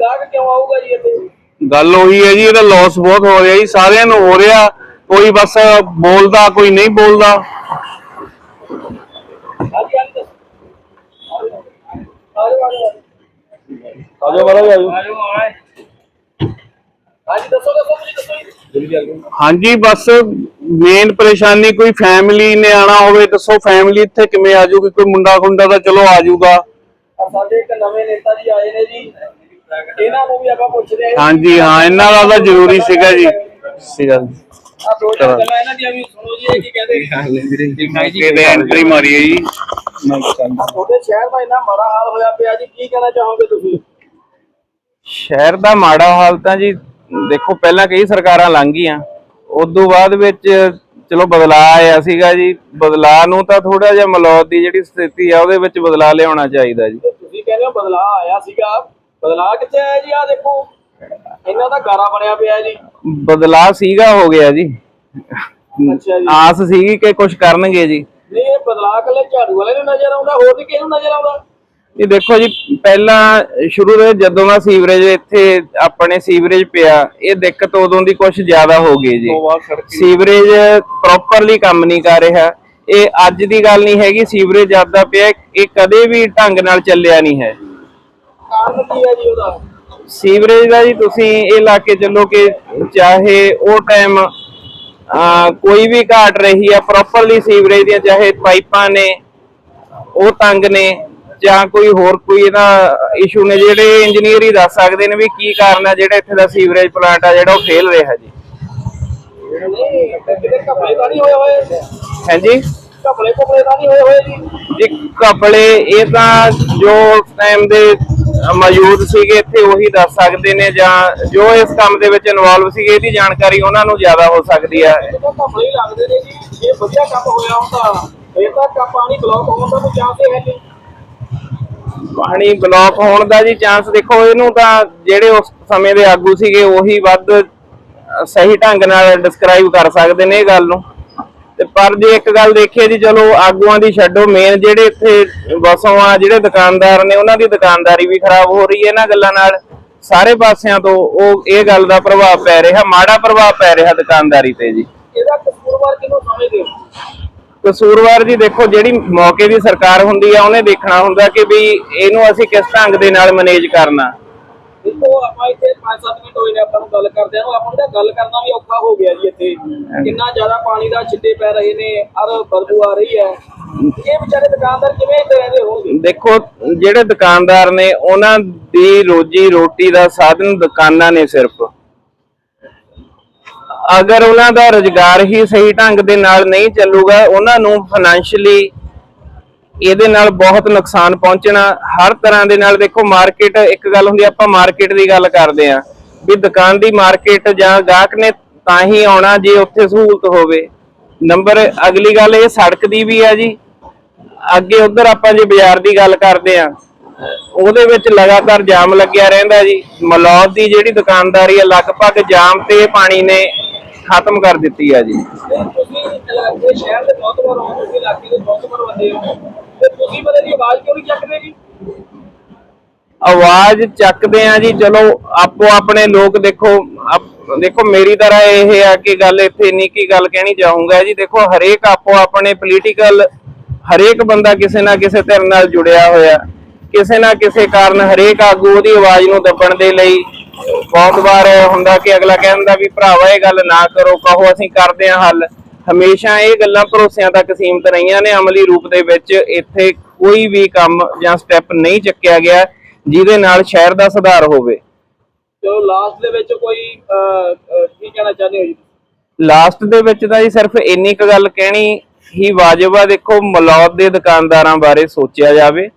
B: ਗਾਹਕ ਕਿਉਂ ਆਊਗਾ ਜੀ ਇੱਥੇ?
E: ਗੱਲ ਉਹੀ ਹੈ ਜੀ ਇਹਦਾ ਲਾਸ ਬਹੁਤ ਹੋ ਰਿਹਾ ਜੀ ਸਾਰਿਆਂ ਨੂੰ ਹੋ ਰਿਹਾ ਕੋਈ ਬਸ ਬੋਲਦਾ ਕੋਈ ਨਹੀਂ ਬੋਲਦਾ।
B: ਹਾਂਜੀ ਹਾਂਜੀ ਦੱਸੋ। ਆ ਜਾਓ ਆ ਜਾਓ
D: ਆਜੋ ਮਹਾਰਾਜ ਆਜੋ
B: ਆ ਜਾਓ ਆਏ ਹਾਂਜੀ ਦੱਸੋ ਦੱਸੋ ਤੁਸੀਂ ਦੱਸੋ ਜੀ।
E: ਹਾਂਜੀ ਬਸ ਮੇਨ ਪਰੇਸ਼ਾਨੀ ਕੋਈ ਫੈਮਿਲੀ ਨੇ ਆਣਾ ਹੋਵੇ ਦੱਸੋ ਫੈਮਿਲੀ ਇੱਥੇ ਕਿਵੇਂ ਆ ਜਾਊਗੀ? ਕੋਈ ਮੁੰਡਾ ਖੁੰਡਾ ਤਾਂ ਚਲੋ ਆ ਜਾਊਗਾ।
B: ਆ ਸਾਡੇ ਇੱਕ ਨਵੇਂ ਨੇਤਾ ਜੀ ਆਏ ਨੇ ਜੀ। ਇਹਨਾਂ ਨੂੰ ਵੀ ਆਪਾਂ ਪੁੱਛਦੇ ਆ
E: ਹਾਂਜੀ ਹਾਂ ਇਹਨਾਂ ਦਾ ਤਾਂ ਜ਼ਰੂਰੀ ਸੀਗਾ ਜੀ। ਸੀਗਾ
B: ਆ ਦੋ ਚਾਰ ਗੱਲਾਂ ਇਹਨਾਂ ਦੀਆਂ ਵੀ ਸੁਣੋ ਜੀ ਇਹ ਕੀ ਕਹਿੰਦੇ?
E: ਕਿਤੇ ਐਂਟਰੀ ਮਾਰੀ ਹੈ ਜੀ।
B: ਆ ਤੁਹਾਡੇ ਸ਼ਹਿਰ ਦਾ ਇੰਨਾ ਮਾੜਾ ਹਾਲ ਹੋਇਆ ਪਿਆ ਜੀ ਕੀ ਕਹਿਣਾ ਚਾਹੋਗੇ ਤੁਸੀਂ?
A: ਸ਼ਹਿਰ ਦਾ ਮਾੜਾ ਹਾਲ ਤਾਂ ਜੀ ਦੇਖੋ ਪਹਿਲਾਂ ਕਈ ਸਰਕਾਰਾਂ ਲੰਘ ਗਈਆਂ। ਉਦੋਂ ਬਾਅਦ ਵਿੱਚ ਚਲੋ ਬਦਲਾਅ ਆਇਆ ਸੀਗਾ ਜੀ। ਬਦਲਾਅ ਨੂੰ ਤਾਂ ਥੋੜਾ ਜਿਹਾ ਮਲੌਦ ਦੀ ਜਿਹੜੀ ਸਥਿਤੀ ਆ ਉਹਦੇ ਵਿੱਚ ਬਦਲਾਅ ਲਿਆਉਣਾ ਚਾਹੀਦਾ ਜੀ।
B: ਤੇ ਤੁਸੀਂ ਕਹਿੰਦੇ ਹੋ ਬਦਲਾਅ ਆਇਆ ਸੀਗਾ। ਬਦਲਾਅ ਕਿੱਥੇ ਆਇਆ ਜੀ? ਆ ਦੇਖੋ। ਇਹਨਾਂ ਦਾ ਗਾਰਾ ਬਣਿਆ ਪਿਆ ਜੀ।
A: ਬਦਲਾਅ ਸੀਗਾ ਹੋ ਗਿਆ ਜੀ।
B: ਅੱਛਾ ਜੀ।
A: ਆਸ ਸੀਗੀ ਕਿ ਕੁਝ ਕਰਨਗੇ ਜੀ।
B: ਨਹੀਂ ਇਹ ਬਦਲਾਅ ਕੱਲੇ ਝਾੜੂ ਵਾਲੇ ਨੂੰ ਨਜ਼ਰ ਆਉਂਦਾ ਹੋਰ ਵੀ ਕਿਹਨੂੰ ਨਜ਼ਰ ਆਉਂਦਾ?
A: ਇਹ ਦੇਖੋ ਜੀ ਪਹਿਲਾਂ ਸ਼ੁਰੂ ਦੇ ਜਦੋਂ ਦਾ ਸੀਵਰੇਜ ਇੱਥੇ ਆਪਣੇ ਸੀਵਰੇਜ ਪਿਆ ਇਹ ਦਿੱਕਤ ਉਦੋਂ ਦੀ ਕੁਝ ਜ਼ਿਆਦਾ ਹੋ ਗਈ ਜੀ। ਸੀਵਰੇਜ ਪ੍ਰੋਪਰਲੀ ਕੰਮ ਨਹੀਂ ਕਰ ਰਿਹਾ। ਇਹ ਅੱਜ ਦੀ ਗੱਲ ਨਹੀਂ ਹੈਗੀ ਸੀਵਰੇਜ ਜ਼ਿਆਦਾ ਪਿਆ ਇਹ ਕਦੇ ਵੀ ਢੰਗ ਨਾਲ ਚੱਲਿਆ ਨਹੀਂ ਹੈ।
B: ਕਾਰਨ ਕੀ ਹੈ ਜੀ ਉਹਦਾ
A: ਸੀਵਰੇਜ ਦਾ ਜੀ ਤੁਸੀਂ ਇਹ ਲਾ ਕੇ ਚੱਲੋ ਕਿ ਚਾਹੇ ਉਹ ਟਾਈਮ ਕੋਈ ਵੀ ਘਾਟ ਰਹੀ ਆ ਪ੍ਰੋਪਰਲੀ ਸੀਵਰੇਜ ਦੀਆਂ ਚਾਹੇ ਪਾਈਪਾਂ ਨੇ ਉਹ ਤੰਗ ਨੇ ਜਾਂ ਕੋਈ ਹੋਰ ਕੋਈ ਇਹਦਾ ਇਸ਼ੂ ਨੇ ਜਿਹੜੇ ਇੰਜੀਨੀਅਰ ਹੀ ਦੱਸ ਸਕਦੇ ਨੇ ਵੀ ਕੀ ਕਾਰਨ ਹੈ ਜਿਹੜਾ ਇੱਥੇ ਦਾ ਸੀਵਰੇਜ ਪਲਾਂਟ ਆ ਜਿਹੜਾ ਉਹ ਫੇਲ ਰਿਹਾ ਜੀ। ਹਾਂਜੀ?
B: ਕਪੜੇ ਕਪੜੇ ਤਾਂ ਨਹੀਂ ਹੋਏ ਹੋਏ ਜੀ।
A: ਜੀ ਕਪੜੇ ਇਹ ਤਾਂ ਜੋ ਟਾਈਮ ਦੇ ਮੌਜੂਦ ਸੀਗੇ ਇੱਥੇ ਉਹੀ ਦੱਸ ਸਕਦੇ ਨੇ ਜਾਂ ਜੋ ਇਸ ਕੰਮ ਦੇ ਵਿੱਚ ਇਨਵੋਲਵ ਸੀਗੇ ਇਹਦੀ ਜਾਣਕਾਰੀ ਉਹਨਾਂ ਨੂੰ ਜ਼ਿਆਦਾ ਹੋ ਸਕਦੀ ਹੈ
B: ਜਦੋਂ ਕਪੜੇ ਹੀ ਲੱਗਦੇ ਨੇ ਜੀ ਜੇ ਵਧੀਆ ਕੰਮ ਹੋਇਆ ਹੁੰਦਾ ਫਿਰ ਤਾਂ ਕ- ਪਾਣੀ ਬਲੌਕ ਹੋਣ ਦਾ ਕੋਈ ਚਾਂਸ ਹੈ ਨਹੀਂ
A: ਪਾਣੀ ਬਲੌਕ ਹੋਣ ਦਾ ਜੀ ਚਾਂਸ ਦੇਖੋ ਇਹਨੂੰ ਤਾਂ ਜਿਹੜੇ ਉਸ ਸਮੇਂ ਦੇ ਆਗੂ ਸੀਗੇ ਉਹੀ ਵੱਧ ਸਹੀ ਢੰਗ ਨਾਲ ਡਿਸਕ੍ਰਾਈਬ ਕਰ ਸਕਦੇ ਨੇ ਇਹ ਗੱਲ ਨੂੰ। ਤੇ ਪਰ ਜੇ ਇੱਕ ਗੱਲ ਦੇਖੀਏ ਜੀ ਚਲੋ ਆਗੂਆਂ ਦੀ ਛੱਡੋ ਮੇਨ ਜਿਹੜੇ ਇੱਥੇ ਬਸੋਂ ਆ ਜਿਹੜੇ ਦੁਕਾਨਦਾਰ ਨੇ ਉਹਨਾਂ ਦੀ ਦੁਕਾਨਦਾਰੀ ਵੀ ਖਰਾਬ ਹੋ ਰਹੀ ਹੈ ਇਹਨਾਂ ਗੱਲਾਂ ਨਾਲ। ਸਾਰੇ ਪਾਸਿਆਂ ਤੋਂ ਉਹ ਇਹ ਗੱਲ ਦਾ ਪ੍ਰਭਾਵ ਪੈ ਰਿਹਾ ਮਾੜਾ ਪ੍ਰਭਾਵ ਪੈ ਰਿਹਾ ਦੁਕਾਨਦਾਰੀ ਤੇ ਜੀ।
B: ਇਹਦਾ ਕਸੂਰਵਾਰ ਕਿਹਨੂੰ ਸਮਝਦੇ ਹੋ?
A: ਕਸੂਰਵਾਰ ਜੀ ਦੇਖੋ ਜਿਹੜੀ ਮੌਕੇ ਦੀ ਸਰਕਾਰ ਹੁੰਦੀ ਆ ਉਹਨੇ ਦੇਖਣਾ ਹੁੰਦਾ ਕਿ ਵੀ ਇਹਨੂੰ ਅਸੀਂ ਕਿਸ ਢੰਗ ਦੇ ਨਾਲ ਮੈਨੇਜ ਕਰਨਾ।
B: ਦੇਖੋ, ਆਪਾਂ ਇੱਥੇ 5-7 ਮਿੰਟ ਹੋਏ ਨੇ, ਆਪਾਂ ਨੂੰ ਗੱਲ ਕਰਦਿਆਂ ਨੂੰ। ਆਪਾਂ ਨੂੰ ਤਾਂ ਗੱਲ ਕਰਨਾ ਵੀ ਔਖਾ ਹੋ ਗਿਆ ਜੀ ਇੱਥੇ। ਕਿੰਨਾ ਜ਼ਿਆਦਾ ਪਾਣੀ ਦਾ ਛਿੱਟੇ ਪੈ ਰਹੇ ਨੇ ਔਰ ਬਦਬੂ ਆ ਰਹੀ ਹੈ। ਇਹ ਵਿਚਾਰੇ ਦੁਕਾਨਦਾਰ ਕਿਵੇਂ ਇੱਥੇ ਰਹਿੰਦੇ ਹੋਣਗੇ?
A: ਦੇਖੋ, ਜਿਹੜੇ ਦੁਕਾਨਦਾਰ ਨੇ, ਉਹਨਾਂ ਦੀ ਰੋਜੀ ਰੋਟੀ ਦਾ ਸਾਧਨ ਦੁਕਾਨਾਂ ਨੇ ਸਿਰਫ। ਅਗਰ ਉਹਨਾਂ ਦਾ ਰੁਜ਼ਗਾਰ ਹੀ ਸਹੀ ਢੰਗ ਦੇ ਨਾਲ ਨਹੀਂ ਚੱਲੂਗਾ, ਉਹਨਾਂ ਨੂੰ ਫਾਈਨੈਂਸ਼ੀਅਲੀ ਇਹਦੇ ਨਾਲ ਬਹੁਤ ਨੁਕਸਾਨ ਪਹੁੰਚਣਾ, ਹਰ ਤਰ੍ਹਾਂ ਦੇ ਨਾਲ ਦੇਖੋ ਮਾਰਕੀਟ ਇੱਕ ਗੱਲ ਹੁੰਦੀ ਆਪਾਂ ਮਾਰਕੀਟ ਦੀ ਗੱਲ ਕਰਦੇ ਆ, ਵੀ ਦੁਕਾਨ ਦੀ ਮਾਰਕੀਟ ਜਾਂ ਗਾਹਕ ਨੇ ਤਾਂ ਹੀ ਆਉਣਾ ਜੇ ਉੱਥੇ ਸਹੂਲਤ ਹੋਵੇ। ਨੰਬਰ ਅਗਲੀ ਗੱਲ ਇਹ ਸੜਕ ਦੀ ਵੀ ਆ ਜੀ। ਅੱਗੇ ਉਧਰ ਆਪਾਂ ਜੇ ਬਾਜ਼ਾਰ ਦੀ ਗੱਲ ਕਰਦੇ ਆ, ਉਹਦੇ ਵਿੱਚ ਲਗਾਤਾਰ ਜਾਮ ਲੱਗਿਆ ਰਹਿੰਦਾ ਜੀ। ਮਲੌਦ ਦੀ ਜਿਹੜੀ ਦੁਕਾਨਦਾਰੀ ਆ, ਲਗਭਗ ਜਾਮ ਤੇ ਪਾਣੀ ਨੇ ਖਤਮ ਕਰ ਦਿੱਤੀ ਆ ਜੀ।
B: ਤੁਸੀਂ ਇਲਾਕੇ, ਸ਼ਹਿਰ ਦੇ ਬਹੁਤ ਵਾਰ ਹੋ ਇਲਾਕੇ ਦੇ ਬਹੁਤ ਵਾਰ ਬੰਦੇ ਹੋ। ਤੁਸੀਂ ਬੰਦੇ ਦੀ ਆਵਾਜ਼ ਕਿਉਂ ਨਹੀਂ ਚੱਕਦੇ ਜੀ?
A: ਆਵਾਜ਼ ਚੱਕਦੇ ਆ ਜੀ, ਚਲੋ, ਆਪੋ ਆਪਣੇ ਲੋਕ ਦੇਖੋ ਦੇਖੋ, ਮੇਰੀ ਤਰ੍ਹਾਂ ਇਹ ਆ ਕਿ ਗੱਲ ਇੱਥੇ ਇੰਨੀ ਕੀ ਗੱਲ ਕਹਿਣੀ ਚਾਹੂੰਗਾ ਜੀ, ਦੇਖੋ, ਹਰੇਕ ਆਪੋ ਆਪਣੇ ਪੋਲੀਟੀਕਲ ਹਰੇਕ ਬੰਦਾ ਕਿਸੇ ਨਾ ਕਿਸੇ ਧਿਰ ਨਾਲ ਜੁੜਿਆ ਹੋਇਆ। ਕਿਸੇ ਨਾ ਕਿਸੇ ਕਾਰਨ ਹਰੇਕ ਆਗੂ ਉਹਦੀ ਆਵਾਜ਼ ਨੂੰ ਦੱਬਣ ਦੇ ਲਈ ਬਹੁਤ ਵਾਰ ਹੁੰਦਾ ਕਿ ਅਗਲਾ ਕਹਿੰਦਾ ਵੀ ਭਰਾਵਾ, ਇਹ ਗੱਲ ਨਾ ਕਰੋ, ਕਹੋ, ਅਸੀਂ ਕਰਦੇ ਹਾਂ ਹੱਲ। ਹਮੇਸ਼ਾ ਇਹ ਗੱਲਾਂ ਭਰੋਸਿਆਂ ਤੱਕ ਸੀਮਤ ਰਹੀਆਂ ਨੇ। ਅਮਲੀ ਰੂਪ ਦੇ ਵਿੱਚ ਇੱਥੇ ਕੋਈ ਵੀ ਕੰਮ ਜਾਂ ਸਟੈਪ ਨਹੀਂ ਚੱਕਿਆ ਗਿਆ ਜਿਹਦੇ ਨਾਲ ਸ਼ਹਿਰ ਦਾ ਸੁਧਾਰ ਹੋਵੇ।
B: ਚਲੋ ਲਾਸਟ ਦੇ ਵਿੱਚ ਕੋਈ ਕੀ ਕਹਿਣਾ ਚਾਹੁੰਦੇ ਹੋ ਜੀ
A: ਲਾਸਟ ਦੇ ਵਿੱਚ ਤਾਂ ਜੀ ਸਿਰਫ ਇੰਨੀ ਕੁ ਗੱਲ ਕਹਿਣੀ ਹੀ ਵਾਜਬ ਆ। ਦੇਖੋ ਮਲੌਦ ਦੇ ਦੁਕਾਨਦਾਰਾਂ ਬਾਰੇ ਸੋਚਿਆ ਜਾਵੇ।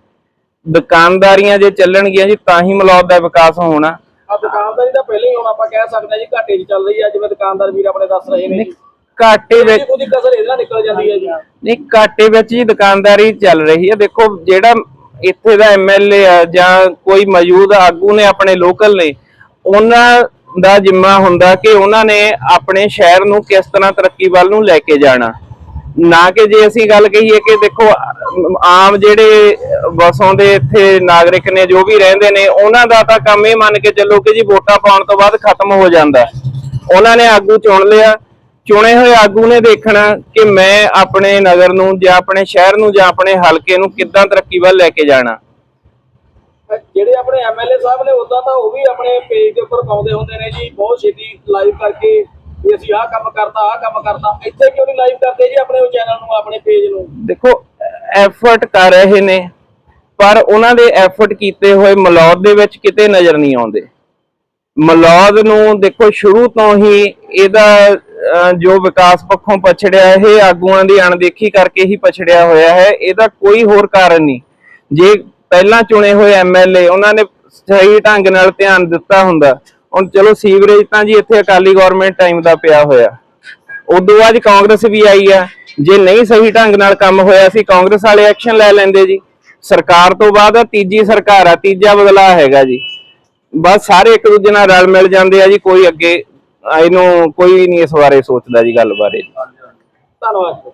A: ਦੁਕਾਨਦਾਰੀਆਂ ਜੇ ਚੱਲਣਗੀਆਂ ਜੀ ਤਾਂ ਹੀ ਮਲੌਦ ਦਾ ਵਿਕਾਸ ਹੋਣਾ।
B: ਆ ਦੁਕਾਨਦਾਰੀ ਤਾਂ ਪਹਿਲਾਂ ਹੀ ਹੁਣ ਆਪਾਂ ਕਹਿ ਸਕਦੇ ਹਾਂ ਜੀ ਘਾਟੇ 'ਚ ਚੱਲ ਰਹੀ ਹੈ ਜਿਵੇਂ ਦੁਕਾਨਦਾਰ ਵੀਰ ਆਪਣੇ ਦੱਸ ਰਹੇ ਨੇ
A: ਘਾਟੇ ਵਿੱਚ
B: ਉਹਦੀ ਕਸਰ ਇਹਦੇ ਨਿਕਲ ਜਾਂਦੀ ਹੈ ਜੀ।
A: ਨਹੀਂ ਘਾਟੇ ਵਿੱਚ ਹੀ ਦੁਕਾਨਦਾਰੀ ਚੱਲ ਰਹੀ ਹੈ। ਦੇਖੋ ਜਿਹੜਾ ਇੱਥੇ ਦਾ ਐਮਐਲਏ ਆ ਜਾਂ ਕੋਈ ਮੌਜੂਦ ਆਗੂ ਨੇ ਆਪਣੇ ਲੋਕਲ ਨੇ ਉਹਨਾਂ ਦਾ ਜਿੰਮਾ ਹੁੰਦਾ ਕਿ ਉਹਨਾਂ ਨੇ ਆਪਣੇ ਸ਼ਹਿਰ ਨੂੰ ਕਿਸ ਤਰ੍ਹਾਂ ਤਰੱਕੀ ਵੱਲ ਨੂੰ ਲੈ ਕੇ ਜਾਣਾ। ਨਾ ਕਿ ਜੇ ਅਸੀਂ ਗੱਲ ਕਹੀਏ ਕਿ ਦੇਖੋ ਆਮ ਜਿਹੜੇ ਵਸੋਂ ਦੇ ਇੱਥੇ ਨਾਗਰਿਕ ਨੇ ਜੋ ਵੀ ਰਹਿੰਦੇ ਨੇ ਉਹਨਾਂ ਦਾ ਤਾਂ ਕੰਮ ਇਹ ਮੰਨ ਕੇ ਚੱਲੋ ਕਿ ਜੀ ਵੋਟਾਂ ਪਾਉਣ ਤੋਂ ਬਾਅਦ ਖਤਮ ਹੋ ਜਾਂਦਾ। ਉਹਨਾਂ ਨੇ ਆਗੂ ਚੁਣ ਲਿਆ। ਚੁਣੇ ਹੋਏ ਆਗੂ ਨੇ ਦੇਖਣਾ ਕਿ ਮੈਂ ਆਪਣੇ ਨਗਰ ਨੂੰ ਜਾਂ ਆਪਣੇ ਸ਼ਹਿਰ ਨੂੰ ਜਾਂ ਆਪਣੇ ਹਲਕੇ ਨੂੰ ਕਿੱਦਾਂ ਤਰੱਕੀ ਵੱਲ ਲੈ ਕੇ ਜਾਣਾ।
B: ਜਿਹੜੇ ਆਪਣੇ ਐਮਐਲਏ ਸਾਹਿਬ ਨੇ ਉਦਾਂ ਤਾਂ ਉਹ ਵੀ ਆਪਣੇ ਪੇਜ ਦੇ ਉੱਪਰ ਪਾਉਂਦੇ ਹੁੰਦੇ ਨੇ ਜੀ ਬਹੁਤ ਛੇਤੀ ਲਾਈਵ ਕਰਕੇ ਵੀ ਅਸੀਂ ਆਹ ਕੰਮ ਕਰਤਾ ਆਹ ਕੰਮ ਕਰਤਾ। ਇੱਥੇ ਕਿਉਂ ਨਹੀਂ ਲਾਈਵ ਕਰਦੇ ਜੀ ਆਪਣੇ ਚੈਨਲ ਨੂੰ ਆਪਣੇ ਪੇਜ ਨੂੰ?
A: ਦੇਖੋ ਐਫਰਟ ਕਰ ਰਹੇ ਨੇ ਪਰ ਉਹਨਾਂ ਦੇ ਐਫਰਟ ਕੀਤੇ ਹੋਏ ਮਲੌਦ ਦੇ ਵਿੱਚ ਕਿਤੇ ਨਜ਼ਰ ਨਹੀਂ ਆਉਂਦੇ। ਮਲੌਦ ਨੂੰ ਦੇਖੋ ਸ਼ੁਰੂ ਤੋਂ ਹੀ ਇਹਦਾ ਜੋ ਵਿਕਾਸ ਪੱਖੋਂ ਪਛੜਿਆ, ਇਹ ਆਗੂਆਂ ਦੀ ਅਣਦੇਖੀ ਕਰਕੇ ਹੀ ਪਛੜਿਆ ਹੋਇਆ ਹੈ। ਇਹਦਾ ਕੋਈ ਹੋਰ ਕਾਰਨ ਨਹੀਂ। ਜੇ ਪਹਿਲਾਂ ਚੁਣੇ ਹੋਏ ਐਮਐਲਏ ਉਹਨਾਂ ਨੇ ਸਹੀ ਢੰਗ ਨਾਲ ਧਿਆਨ ਦਿੱਤਾ ਹੁੰਦਾ। ਹੁਣ ਚਲੋ ਸੀਵਰੇਜ ਤਾਂ ਜੀ ਇੱਥੇ ਅਕਾਲੀ ਗਵਰਨਮੈਂਟ ਟਾਈਮ ਦਾ ਪਿਆ ਹੋਇਆ। ਉਦੋਂ ਬਾਅਦ ਕਾਂਗਰਸ ਵੀ ਆਈ ਆ। ਜੇ ਨਹੀਂ ਸਹੀ ਢੰਗ ਨਾਲ ਕੰਮ ਹੋਇਆ ਸੀ, ਕਾਂਗਰਸ ਵਾਲੇ ਐਕਸ਼ਨ ਲੈ ਲੈਂਦੇ ਜੀ। ਸਰਕਾਰ ਤੋਂ ਬਾਅਦ ਆ ਤੀਜੀ ਸਰਕਾਰ ਆ, ਤੀਜਾ ਬਦਲਾਅ ਹੈਗਾ ਜੀ। ਬਸ ਸਾਰੇ ਇੱਕ ਦੂਜੇ ਨਾਲ ਰਲ ਮਿਲ ਜਾਂਦੇ ਆ ਜੀ, ਕੋਈ ਅੱਗੇ ਇਹਨੂੰ ਕੋਈ ਨਹੀਂ ਇਸ ਬਾਰੇ ਸੋਚਦਾ ਜੀ ਗੱਲ ਬਾਰੇ।
B: ਧੰਨਵਾਦ।